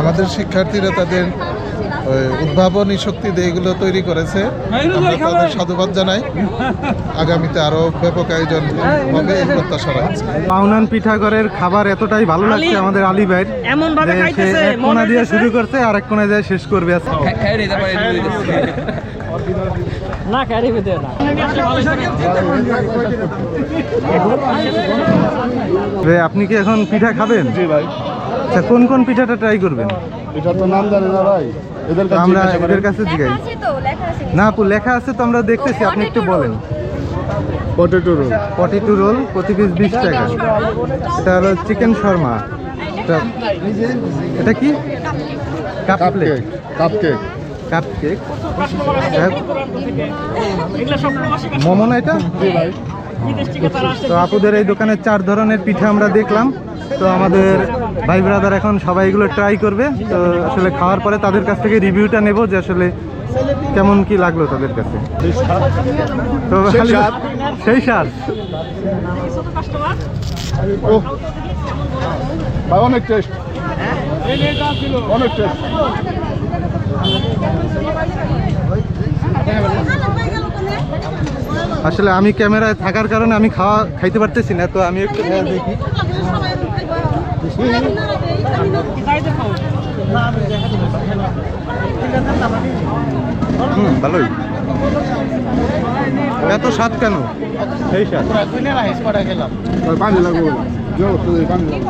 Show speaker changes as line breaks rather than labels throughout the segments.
আমাদের শিক্ষার্থীরা তাদের উদ্ভাবনী শক্তি দিয়ে এগুলো তৈরি করেছে। আমরা তাদের সাধুবাদ জানাই। আগামীতে আরও ব্যাপক আয়োজন হবে এই প্রত্যাশা রাখছি
পাউনান পিঠাগড়ের খাবার এতটাই ভালো লাগছে আমাদের আলী ভাইয়ের
এমন ভাবে খাইতেছে
এক কোনা
মনে
দিয়ে শুরু করছে আর এক কোনা দিয়ে শেষ করবে। আজকে।
না ক্যারি ভিতরে না।
আপনি কি এখন পিঠা খাবেন?
জি ভাই।
আচ্ছা কোন কোন পিঠাটা ট্রাই করবেন?
এটা তো নাম জানে না ভাই। এদের কাছে
আমরা
জিজ্ঞাসা
এদের কাছে জিগাই।
আছে তো লেখা আছে
না আপু লেখা আছে তো আমরা দেখতেছি আপনি একটু বলেন।
Potato roll
potato roll প্রতি পিস বিশ টাকা। এটা হলো চিকেন শর্মা। এটা এটা কি? Cup
cup
plate
cake cup cake
cup cake momo না এটা? তো আপুদের এই দোকানে চার ধরনের পিঠা আমরা দেখলাম। তো আমাদের ভাই ব্রাদার এখন সবাই এগুলো ট্রাই করবে। তো আসলে খাওয়ার পরে তাদের কাছ থেকে রিভিউটা নেব যে আসলে কেমন কি লাগল তাদের কাছে। তো
সেই ও। অনেক টেস্ট অনেক টেস্ট
আসলে আমি ক্যামেরায় থাকার কারণে আমি খাওয়া খাইতে পারতেছি না তো আমি একটু খেয়ে দেখি হুম ভালোই। এত স্বাদ কেন? সেই স্বাদ।
পানি লাগবে পানি লাগবে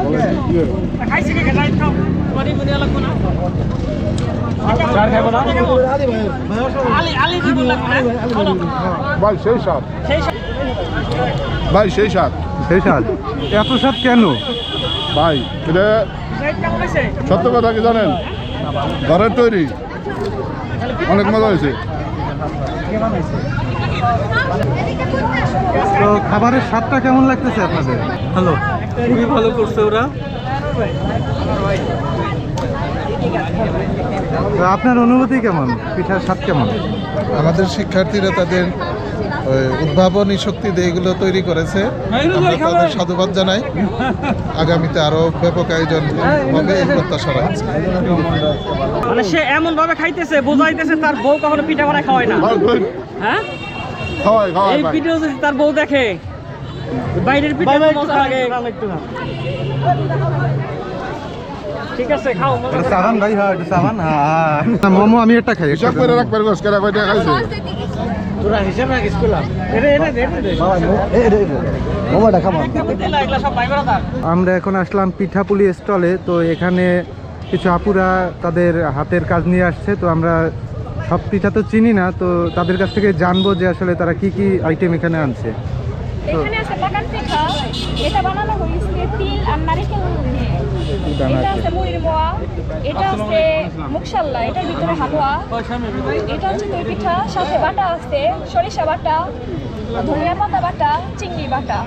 ভাই সেই
সব
ভাই সেই স্বাদ।
সেই স্বাদ। এত স্বাদ কেন?
ভাই এটা সত্য কথা কি জানেন? ঘরের তৈরি। অনেক মজা হয়েছে।
তো খাবারের স্বাদটা কেমন লাগতেছে আপনাদের? হ্যালো
খুবই ভালো করছে ওরা।
তো আপনার অনুভূতি কেমন? পিঠার স্বাদ কেমন?
আমাদের শিক্ষার্থীরা তাদের উদ্ভাবনী শক্তি দিয়ে এগুলো তৈরি করেছে। আমরা তাদের সাধুবাদ জানাই। আগামীতে আরও ব্যাপক আয়োজন হবে এই প্রত্যাশা রাখছি
মানে সে এমন ভাবে খাইতেছে বোঝাইতেছে তার বউ কখনো পিঠা বানায় খাওয়ায় না। হ্যাঁ? এই ভিডিও যদি তার বউ দেখে বাইরের পিঠা মজা লাগে। ঠিক আছে খাও
এটা সাবান ভাই হ্যাঁ এটা সাবান হ্যাঁ মোমো আমি একটা খাই
হিসাব করে খাইছে।
আমরা এখন আসলাম পিঠাপুলি স্টলে তো এখানে কিছু আপুরা তাদের হাতের কাজ নিয়ে আসছে তো আমরা সব পিঠা তো চিনি না তো তাদের কাছ থেকে জানব যে আসলে তারা কি কি আইটেম এখানে আনছে।
এখানে আছে পাকান পিঠা এটা বানানো হয়েছে তিল আর নারিকেল। দিয়ে এটা আছে। মুড়ির মোয়া এটা আছে মুখশাল্লা এটার ভিতরে হালুয়া। এটা হচ্ছে দই পিঠা সাথে বাটা আছে সরিষা বাটা ধনিয়া পাতা বাটা চিংড়ি বাটা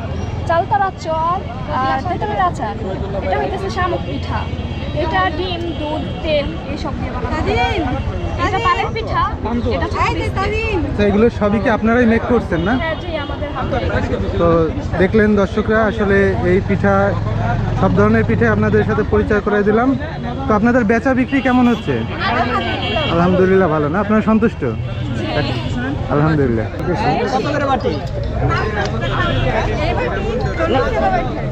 চালতার চপ আর তেঁতুলের আচার। এটা হইতেছে শামুক পিঠা। এটা ডিম দুধ তেল এইসব দিয়ে বানানো এটা পানের পিঠা। এটা
তো এগুলো সবই কি আপনারাই মেক করছেন না?
হ্যাঁ
তো দেখলেন দর্শকরা আসলে এই পিঠা সব ধরনের পিঠে আপনাদের সাথে পরিচয় করে দিলাম। তো আপনাদের বেচা বিক্রি কেমন হচ্ছে? আলহামদুলিল্লাহ ভালো না? আপনারা সন্তুষ্ট? আলহামদুলিল্লাহ।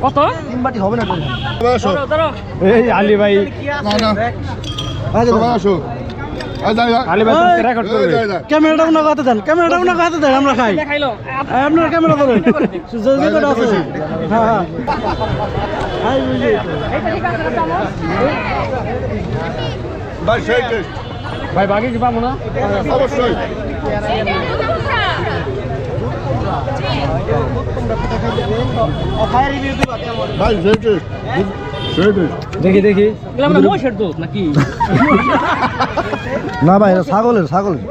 কত।
এই আলী ভাই।
আসো।
আলী ভাই রেকর্ড
এই, যাই, যাই।
ক্যামেরাটা ওনাকে হাতে দেন ক্যামেরাটা ওনাকে হাতে দেন আমরা খাই। আপনার ক্যামেরা ধরেন। আছে। হ্যাঁ হ্যাঁ। হাই বুঝি
ভাই সেই টেস্ট
ভাই বাকি কি পাবো না?
অবশ্যই। ভাই সেই টেস্ট
দেখি দেখি।
না ভাই এটা ছাগলের ছাগলের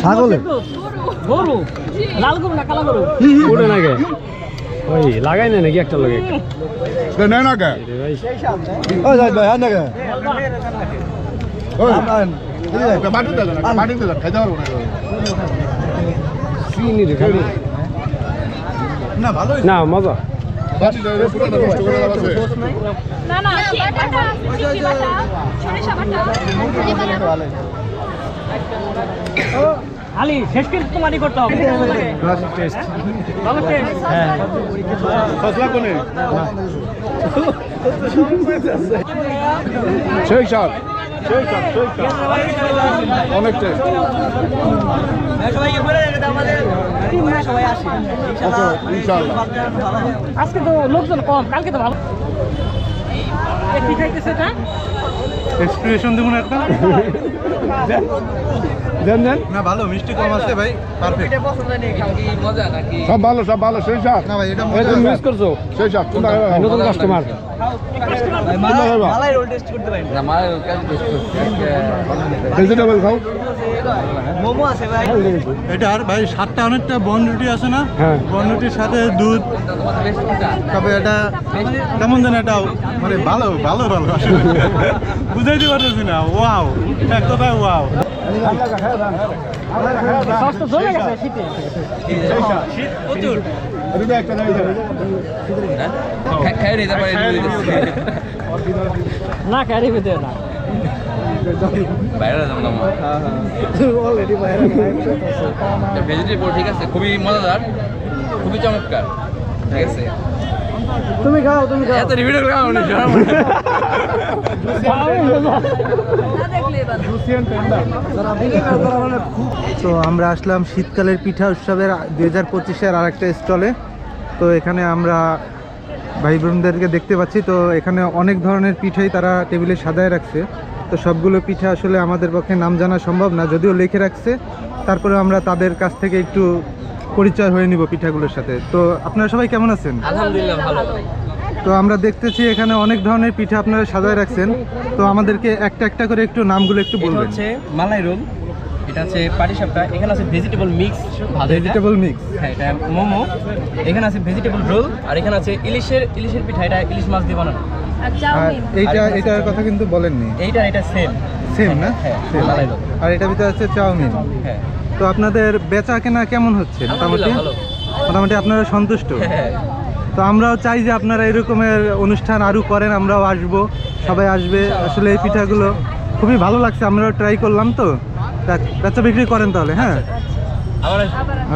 ছাগলের।
দুধ? গরু। লাল গরু না কালা গরু?
না ওই লাগাই না নাকি একটা লগে
নেই না কে?
ওই যাই ভাই হ্যাঁ নাকি?
ওই। একটা বাটি দে একটা বাটি দে খাইতে পারব না
না মজা।
না না
আলি শেষ কিন্তু তোমারই করতে হবে। টেস্ট
টেস্ট
আমাদের সবাই
আজকে তো লোকজন কম কালকে তো ভালো। এ কি খাইতেছে এটা?
এক্সপ্রেশন দেবো না একটা?
দেন দেন
না ভালো মিষ্টি কম আছে ভাই পারফেক্ট
সব ভালো সব ভালো সেই সাপ
না ভাই এটা
মিস করছ। সেই সাপ নতুন কাস্টমার ভেজিটেবল খাও।
মোমো আছে ভাই।
এটা আর ভাই সাতটা অনেকটা বন রুটি আছে না?
হ্যাঁ।
বন রুটির সাথে দুধ। তবে এটা কেমন যেন এটা মানে ভালো ভালো ভালো। বুঝাইতে পারতেছি না। ওয়াও। এক কথায় ওয়াও।
সস তো জ্বলে নিতে পারি
না। একটা দাও
না। ক্যারি পেতে না
অলরেডি বাইরে
ভেজিটেবল ঠিক আছে খুবই মজাদার খুবই চমৎকার। ঠিক আছে।
তুমি খাও তুমি খাও।
এত রিভিউ
তো আমরা আসলাম শীতকালের পিঠা উৎসবের দুই হাজার পঁচিশের আরেকটা স্টলে। তো এখানে আমরা ভাই বোনদেরকে দেখতে পাচ্ছি। তো এখানে অনেক ধরনের পিঠাই তারা টেবিলে সাজায় রাখছে। তো সবগুলো পিঠা আসলে আমাদের পক্ষে নাম জানা সম্ভব না যদিও লিখে রাখছে। তারপরে আমরা তাদের কাছ থেকে একটু পরিচয় হয়ে নিব পিঠাগুলোর সাথে। তো আপনারা সবাই কেমন আছেন?
আলহামদুলিল্লাহ ভালো।
তো আমরা দেখতেছি এখানে অনেক ধরনের পিঠা আপনারা সাজায় রাখছেন। তো আমাদেরকে একটা একটা করে একটু নামগুলো একটু
এটা
বলবেন।
হচ্ছে মালাই রোল এটা হচ্ছে পাটিসাপটা এখানে আছে ভেজিটেবল মিক্স
ভেজিটেবল মিক্স
হ্যাঁ এটা মোমো এখানে আছে ভেজিটেবল রোল আর এখানে আছে ইলিশের ইলিশের পিঠা এটা ইলিশ মাছ দিয়ে বানানো।
এইটা এটার কথা কিন্তু বলেননি।
এইটা এটা সেম
সেম না?
হ্যাঁ, মালাই রোল।
আর এটা ভিতরে আছে চাউমিন।
হ্যাঁ।
তো আপনাদের বেচা কেনা কেমন হচ্ছে? মোটামুটি? মোটামুটি আপনারা সন্তুষ্ট?
হ্যাঁ
তো আমরাও চাই যে আপনারা এরকমের অনুষ্ঠান আরও করেন আমরাও আসব সবাই আসবে। আসলে এই পিঠাগুলো খুবই ভালো লাগছে আমরাও ট্রাই করলাম তো। বেচা বিক্রি করেন তাহলে হ্যাঁ?
আমার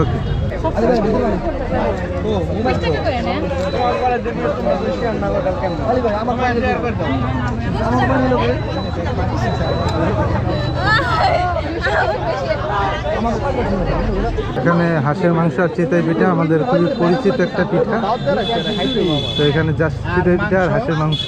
ওকে
বিশ টাকা করে নেন
এখানে হাঁসের মাংস আর চিতাই পিঠা, আমাদের খুবই পরিচিত একটা পিঠা তো এখানে জাস্ট চিতই পিঠা আর হাঁসের মাংস।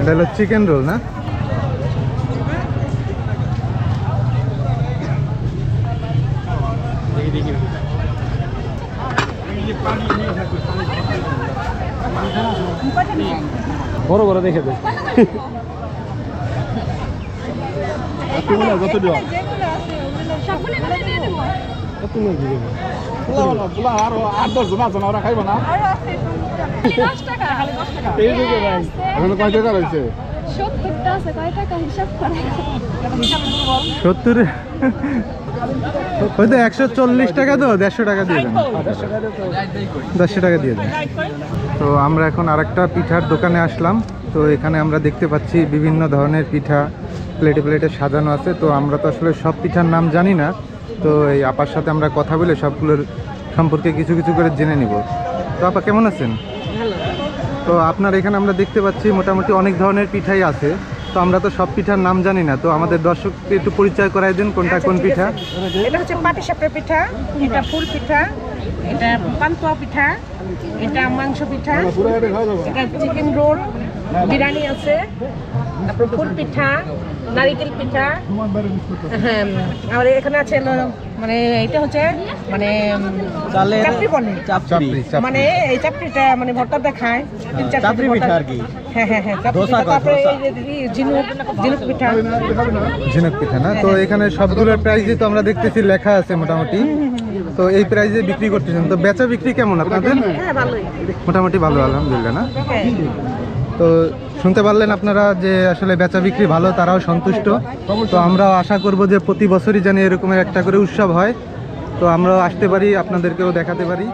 এটা
হলো চিকেন রোল না
বড় বড় দেখে দে
তুমি না যত দিও
যেগুলো আছে ওগুলো সবগুলো এগুলো দিয়ে দেবো
পোলা আরও আট দশ জন আছে না ওরা খাইবো না
আরও আছে খালি দশ টাকা খালি দশ টাকা
এখন কয় টাকা রয়েছে
সত্তরটা আছে কয় টাকা? হিসাব করে।
সত্তর? ওই তো একশো চল্লিশ টাকা তো দেড়শো টাকা দিয়ে দেন। দেড়শো টাকা দিয়ে দেন। তো আমরা এখন আরেকটা পিঠার দোকানে আসলাম। তো এখানে আমরা দেখতে পাচ্ছি বিভিন্ন ধরনের পিঠা প্লেটে প্লেটে সাজানো আছে। তো আমরা তো আসলে সব পিঠার নাম জানি না। তো এই আপার সাথে আমরা কথা বলে সবগুলোর সম্পর্কে কিছু কিছু করে জেনে নিব। তো আপা কেমন আছেন? তো আপনার এখানে আমরা দেখতে পাচ্ছি মোটামুটি অনেক ধরনের পিঠাই আছে। তো আমরা তো সব পিঠার নাম জানি না। তো আমাদের দর্শককে একটু পরিচয় করাই দিন কোনটা কোন পিঠা।
এটা হচ্ছে পাটিসাপটা পিঠা এটা ফুল পিঠা এটা পান্তুয়া পিঠা এটা মাংস পিঠা এটা চিকেন রোল বিরিয়ানি আছে তারপর ফুল পিঠা নারিকেল পিঠা হ্যাঁ আর এখানে আছে মানে এটা হচ্ছে মানে চাপড়ি বলে মানে এই চাপড়িটা মানে ভর্তা দেখায় তিন
চাপড়ি পিঠা আর কি।
হ্যাঁ হ্যাঁ হ্যাঁ তারপরে ঝিনুক ঝিনুক পিঠা।
ঝিনুক পিঠা না? তো এখানে সবগুলোর প্রাইসই তো আমরা দেখতেছি লেখা আছে মোটামুটি। তো এই প্রাইসে বিক্রি করতেছেন। তো বেচা বিক্রি কেমন আপনাদের?
হ্যাঁ
মোটামুটি ভালো আলহামদুলিল্লাহ না?
হ্যাঁ।
তো শুনতে পারলেন আপনারা যে আসলে বেচা বিক্রি ভালো, তারাও সন্তুষ্ট। তো আমরাও আশা করব যে প্রতি বছরই যেন এরকমের একটা করে উৎসব হয়। তো আমরাও আসতে পারি, আপনাদেরকেও দেখাতে পারি।